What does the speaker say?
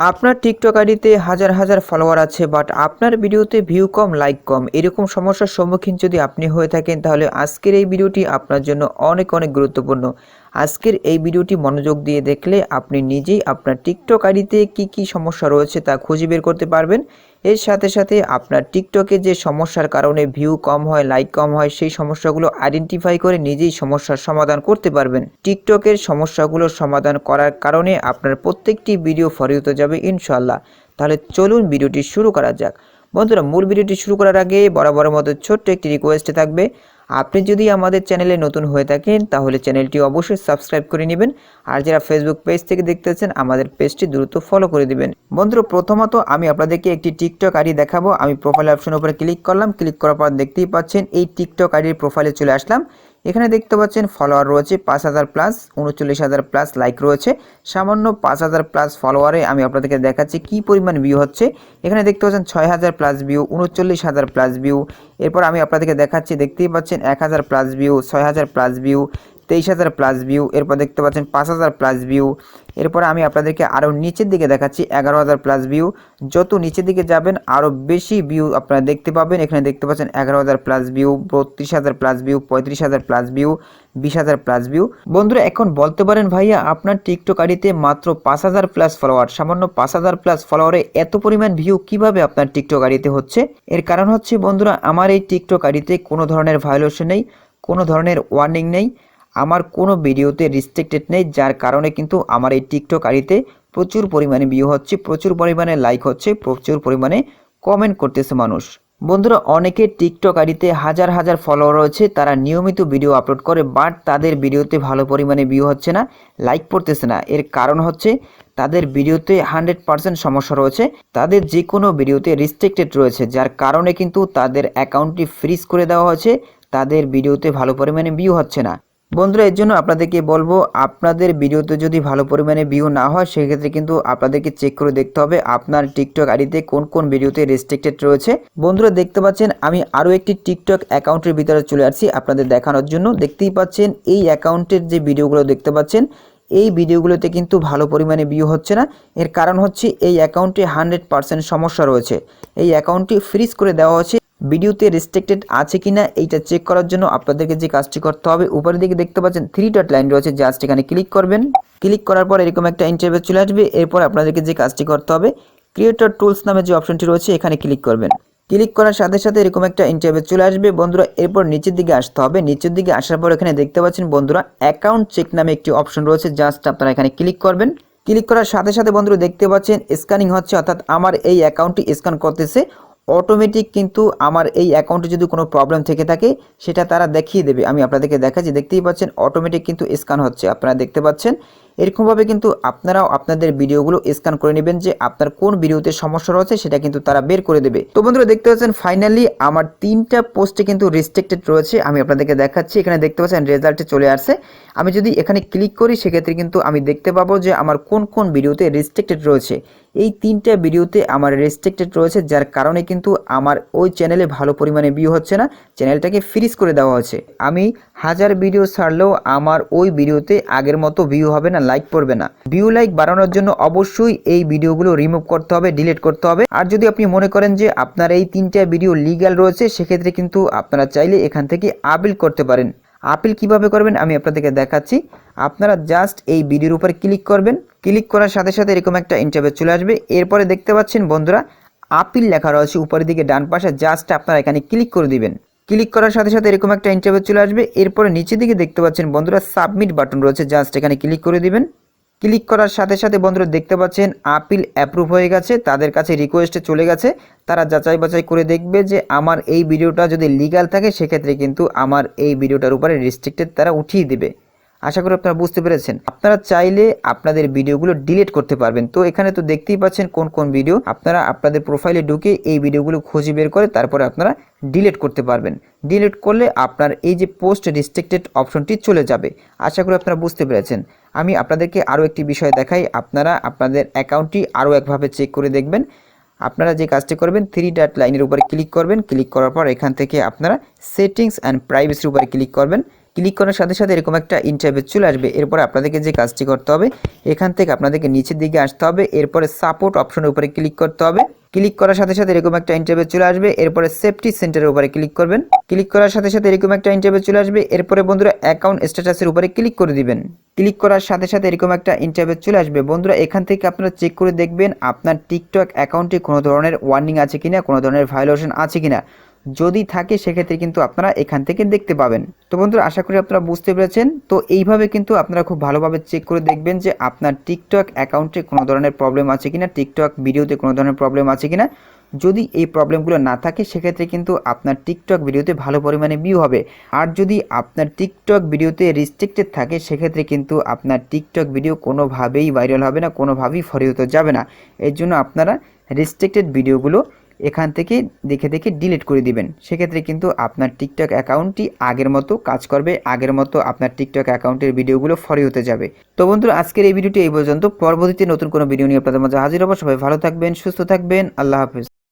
আপনার টিকটক আইডিতে হাজার হাজার ফলোয়ার আছে বাট আপনার ভিডিওতে ভিউ কম লাইক কম, এরকম সমস্যার সম্মুখীন যদি আপনি হয়ে থাকেন, তাহলে আজকের এই ভিডিওটি আপনার জন্য অনেক অনেক গুরুত্বপূর্ণ। আজকের এই ভিডিওটি মনোযোগ দিয়ে দেখলে আপনি নিজেই আপনার টিকটক আইডিতে কি কি সমস্যা রয়েছে তা খুঁজে বের করতে পারবেন। এর সাথে সাথে আপনার টিকটকে যে সমস্যার কারণে ভিউ কম হয় লাইক কম হয়, সেই সমস্যাগুলো আইডেন্টিফাই করে নিজেই সমস্যার সমাধান করতে পারবেন। টিকটকের সমস্যাগুলোর সমাধান করার কারণে আপনার প্রত্যেকটি ভিডিও ফরিয়ত যাবে ইনশাল্লাহ তাহলে চলুন ভিডিওটি শুরু করা যাক। বন্ধুরা, মূল ভিডিওটি শুরু করার আগে বরাবরের মতো ছোট্ট একটি রিকোয়েস্ট থাকবে। আপনি যদি আমাদের চ্যানেলে নতুন হয়ে থাকেন, তাহলে চ্যানেলটি অবশ্যই সাবস্ক্রাইব করে নেবেন। আর যারা ফেসবুক পেজ থেকে দেখতেছেন, আমাদের পেজটি দ্রুত ফলো করে দিবেন। বন্ধুরা, প্রথমত আমি আপনাদেরকে একটি টিকটক আইডি দেখাবো। আমি প্রোফাইল অপশন উপরে ক্লিক করলাম। ক্লিক করার পর দেখতেই পাচ্ছেন, এই টিকটক আইডির প্রোফাইলে চলে আসলাম। এখানে দেখতে পাচ্ছেন ফলোয়ার রয়েছে পাঁচ হাজার প্লাস উনচল্লিশ হাজার প্লাস লাইক রয়েছে। সামান্য পাঁচ হাজার প্লাস ফলোয়ারে আমি আপনাদেরকে দেখাচ্ছি কি পরিমাণ ভিউ হচ্ছে। এখানে দেখতে পাচ্ছেন ছয় হাজার প্লাস ভিউ উনচল্লিশ হাজার প্লাস ভিউ এরপর আমি আপনাদেরকে দেখাচ্ছি, দেখতেই পাচ্ছেন এক হাজার প্লাস ভিউ ছয় হাজার প্লাস ভিউ তেইশ হাজার প্লাস ভিউ এরপর দেখতে পাচ্ছেন পাঁচ হাজার প্লাস ভিউ এরপর আমি আপনাদেরকে আরও নিচের দিকে দেখাচ্ছি এগারো হাজার প্লাস ভিউ যত নিচের দিকে যাবেন, আরও বেশি ভিউ আপনারা দেখতে পাবেন। এখানে দেখতে পাচ্ছেন এগারো হাজার প্লাস ভিউ বত্রিশ হাজার প্লাস ভিউ পঁয়ত্রিশ হাজার প্লাস ভিউ বিশ হাজার প্লাস ভিউ বন্ধুরা, এখন বলতে পারেন ভাইয়া, আপনার টিকটক আইডিতে মাত্র পাঁচ হাজার প্লাস ফলোয়ার সামান্য পাঁচ হাজার প্লাস ফলোয়ারে এত পরিমাণ ভিউ কীভাবে আপনার টিকটক আইডিতে হচ্ছে? এর কারণ হচ্ছে, বন্ধুরা, আমার এই টিকটক আইডিতে কোনো ধরনের ভায়োলেশন নেই, কোনো ধরনের ওয়ার্নিং নেই। আমার কোনো ভিডিওতে রিস্ট্রিক্টেড নেই, যার কারণে কিন্তু আমার এই টিকটক আইডিতে প্রচুর পরিমাণে ভিউ হচ্ছে, প্রচুর পরিমাণে লাইক হচ্ছে, প্রচুর পরিমাণে কমেন্ট করতেছে মানুষ। বন্ধুরা, অনেকে টিকটক আইডিতে হাজার হাজার ফলোয়ার রয়েছে, তারা নিয়মিত ভিডিও আপলোড করে বাট তাদের ভিডিওতে ভালো পরিমাণে ভিউ হচ্ছে না লাইক পড়তেছে না। এর কারণ হচ্ছে, তাদের ভিডিওতে হান্ড্রেড পার্সেন্ট সমস্যা রয়েছে, তাদের যে কোনো ভিডিওতে রিস্ট্রিক্টেড রয়েছে, যার কারণে কিন্তু তাদের অ্যাকাউন্টটি ফ্রিজ করে দেওয়া হয়েছে, তাদের ভিডিওতে ভালো পরিমাণে ভিউ হচ্ছে না। বন্ধুরা, এর জন্য আপনাদেরকে বলব, আপনাদের ভিডিওতে যদি ভালো পরিমাণে ভিউ না হয়, সেক্ষেত্রে কিন্তু আপনাদেরকে চেক করে দেখতে হবে আপনার টিকটক আইডিতে কোন কোন ভিডিওতে রেস্ট্রিক্টেড রয়েছে। বন্ধুরা, দেখতে পাচ্ছেন, আমি আরও একটি টিকটক অ্যাকাউন্টের ভিতরে চলে আসছি আপনাদের দেখানোর জন্য। দেখতেই পাচ্ছেন, এই অ্যাকাউন্টের যে ভিডিওগুলো দেখতে পাচ্ছেন, এই ভিডিওগুলোতে কিন্তু ভালো পরিমাণে ভিউ হচ্ছে না। এর কারণ হচ্ছে, এই অ্যাকাউন্টে হান্ড্রেড পার্সেন্ট সমস্যা রয়েছে। এই অ্যাকাউন্টটি ফ্রিজ করে দেওয়া হচ্ছে। ভিডিওতে রেস্ট্রিক্টেড আছে কিনা এইটা চেক করার জন্য আপনাদেরকে যে কাজটি করতে হবে, উপরের দিকে দেখতে পাচ্ছেন থ্রি ডট লাইন রয়েছে জাস্ট এখানে ক্লিক করবেন। ক্লিক করার পর এরকম একটা ইন্টারভিউ চলে আসবে, এরপর আপনাদেরকে যে কাজটি করতে হবে ক্রিয়েটর টুলস নামে যে অপশনটি রয়েছে, এখানে ক্লিক করবেন। ক্লিক করার সাথে সাথে এরকম একটা ইন্টারভিউ চলে আসবে, বন্ধুরা, এরপর নিচের দিকে আসতে হবে। নিচের দিকে আসার পর এখানে দেখতে পাচ্ছেন, বন্ধুরা অ্যাকাউন্ট চেক নামে একটি অপশন রয়েছে জাস্ট আপনারা এখানে ক্লিক করবেন। ক্লিক করার সাথে সাথে, বন্ধুরা, দেখতে পাচ্ছেন স্ক্যানিং হচ্ছে, অর্থাৎ আমার এই অ্যাকাউন্টটি স্ক্যান করতেছে। অটোমেটিক কিন্তু আমার এই অ্যাকাউন্টে যদি কোনো প্রবলেম থেকে থাকে, সেটা তারা দেখিয়ে দেবে। আমি আপনাদেরকে দেখাচ্ছি, দেখতেই পাচ্ছেন অটোমেটিক কিন্তু স্ক্যান হচ্ছে। আপনারা দেখতে পাচ্ছেন এরকমভাবে কিন্তু আপনারাও আপনাদের ভিডিওগুলো স্ক্যান করে নেবেন যে আপনার কোন ভিডিওতে সমস্যা রয়েছে সেটা কিন্তু তারা বের করে দেবে। তো বন্ধুরা, দেখতে পাচ্ছেন ফাইনালি আমার তিনটা পোস্টে কিন্তু রেস্ট্রিক্টেড রয়েছে। আমি আপনাদেরকে দেখাচ্ছি, এখানে দেখতে পাচ্ছেন রেজাল্টে চলে আসছে। আমি যদি এখানে ক্লিক করি, সেক্ষেত্রে কিন্তু আমি দেখতে পাবো যে আমার কোন কোন ভিডিওতে রেস্ট্রিক্টেড রয়েছে। এই তিনটা ভিডিওতে আমার রেস্ট্রিক্টেড রয়েছে, যার কারণে কিন্তু আমার ওই চ্যানেলে ভালো পরিমাণে ভিউ হচ্ছে না। চ্যানেলটাকে ফ্রিজ করে দেওয়া হচ্ছে। আমি হাজার ভিডিও ছাড়লেও আমার ওই ভিডিওতে আগের মতো ভিউ হবে না লাইক পড়বে না। ভিউ লাইক বাড়ানোর জন্য অবশ্যই এই ভিডিওগুলো রিমুভ করতে হবে ডিলিট করতে হবে। আর যদি আপনি মনে করেন যে আপনার এই তিনটা ভিডিও লিগ্যাল রয়েছে, সেক্ষেত্রে কিন্তু আপনারা চাইলে এখান থেকে আপিল করতে পারেন। আপিল কীভাবে করবেন আমি আপনাদেরকে দেখাচ্ছি। আপনারা জাস্ট এই ভিডিওর উপর ক্লিক করবেন। ক্লিক করার সাথে সাথে এরকম একটা ইন্টারভিউ চলে আসবে। এরপরে দেখতে পাচ্ছেন বন্ধুরা আপিল লেখা রয়েছে উপরের দিকে, ডান পাশে জাস্ট আপনারা এখানে ক্লিক করে দিবেন। ক্লিক করার সাথে সাথে এরকম একটা ইন্টারভিউ চলে আসবে। এরপরে নিচের দিকে দেখতে পাচ্ছেন, বন্ধুরা সাবমিট বাটন রয়েছে। জাস্ট এখানে ক্লিক করে দিবেন। ক্লিক করার সাথে সাথে বন্ধুরা দেখতে পাচ্ছেন আপিল অ্যাপ্রুভ হয়ে গেছে। তাদের কাছে রিকোয়েস্টে চলে গেছে। তারা যাচাই বাছাই করে দেখবে যে আমার এই ভিডিওটা যদি লিগাল থাকে, সেক্ষেত্রে কিন্তু আমার এই ভিডিওটার উপরে রেস্ট্রিক্টেড তারা উঠিয়ে দেবে। আশা করি আপনারা বুঝতে পেরেছেন। আপনারা চাইলে আপনাদের ভিডিওগুলো ডিলিট করতে পারবেন। তো এখানে তো দেখতেই পাচ্ছেন কোন কোন ভিডিও। আপনারা আপনাদের প্রোফাইলে ঢুকে এই ভিডিওগুলো খুঁজে বের করে তারপরে আপনারা ডিলিট করতে পারবেন। ডিলিট করলে আপনার এই যে পোস্ট রেস্ট্রিক্টেড অপশনটি চলে যাবে। আশা করি আপনারা বুঝতে পেরেছেন। আমি আপনাদেরকে আরও একটি বিষয় দেখাই। আপনারা আপনাদের অ্যাকাউন্টটি আরও একভাবে চেক করে দেখবেন। আপনারা যে কাজটি করবেন থ্রি ডাট লাইনের উপরে ক্লিক করবেন। ক্লিক করার পর এখান থেকে আপনারা সেটিংস অ্যান্ড প্রাইভেসির উপরে ক্লিক করবেন। ক্লিক করার সাথে সাথে এরকম একটা ইন্টারভিউ চলে আসবে। এরপরে আপনাদেরকে যে কাজটি করতে হবে, এখান থেকে আপনাদেরকে নিচের দিকে আসতে হবে। এরপরে সাপোর্ট অপশনের উপরে ক্লিক করতে হবে। ক্লিক করার সাথে সাথে এরকম একটা ইন্টারভিউ চলে আসবে। এরপরে সেফটি সেন্টারের উপরে ক্লিক করবেন। ক্লিক করার সাথে সাথে এরকম একটা ইন্টারভিউ চলে আসবে। এরপরে বন্ধুরা অ্যাকাউন্ট স্ট্যাটাসের উপরে ক্লিক করে দিবেন। ক্লিক করার সাথে সাথে এরকম একটা ইন্টারভিউ চলে আসবে। বন্ধুরা, এখান থেকে আপনারা চেক করে দেখবেন আপনার টিকটক অ্যাকাউন্টে কোনো ধরনের ওয়ার্নিং আছে কিনা, কোনো ধরনের ভায়োলেশন আছে কিনা। যদি থাকে, সেক্ষেত্রে কিন্তু আপনারা এখান থেকে দেখতে পাবেন। তো বন্ধুরা, আশা করি আপনারা বুঝতে পেরেছেন। তো এইভাবে কিন্তু আপনারা খুব ভালোভাবে চেক করে দেখবেন যে আপনার টিকটক অ্যাকাউন্টে কোনো ধরনের প্রবলেম আছে কিনা টিকটক ভিডিওতে কোনো ধরনের প্রবলেম আছে কিনা। যদি এই প্রবলেমগুলো না থাকে, সেক্ষেত্রে কিন্তু আপনার টিকটক ভিডিওতে ভালো পরিমাণে ভিউ হবে। আর যদি আপনার টিকটক ভিডিওতে রিস্ট্রিক্টেড থাকে, সেক্ষেত্রে কিন্তু আপনার টিকটক ভিডিও কোনোভাবেই ভাইরাল হবে না, কোনোভাবেই ফরিহতে যাবে না। এর জন্য আপনারা রিস্ট্রিক্টেড ভিডিওগুলো এখান থেকে দেখে দেখে ডিলিট করে দিবেন। সেক্ষেত্রে কিন্তু আপনার টিকটক অ্যাকাউন্টটি আগের মতো কাজ করবে, আগের মতো আপনার টিকটক অ্যাকাউন্টের ভিডিওগুলো ফরি হতে যাবে। তো বন্ধুরা, আজকের এই ভিডিওটি এই পর্যন্ত। পরবর্তীতে নতুন কোনো ভিডিও নিয়ে আপনাদের মাঝে হাজির হব। সবাই ভালো থাকবেন, সুস্থ থাকবেন। আল্লাহ হাফিজ।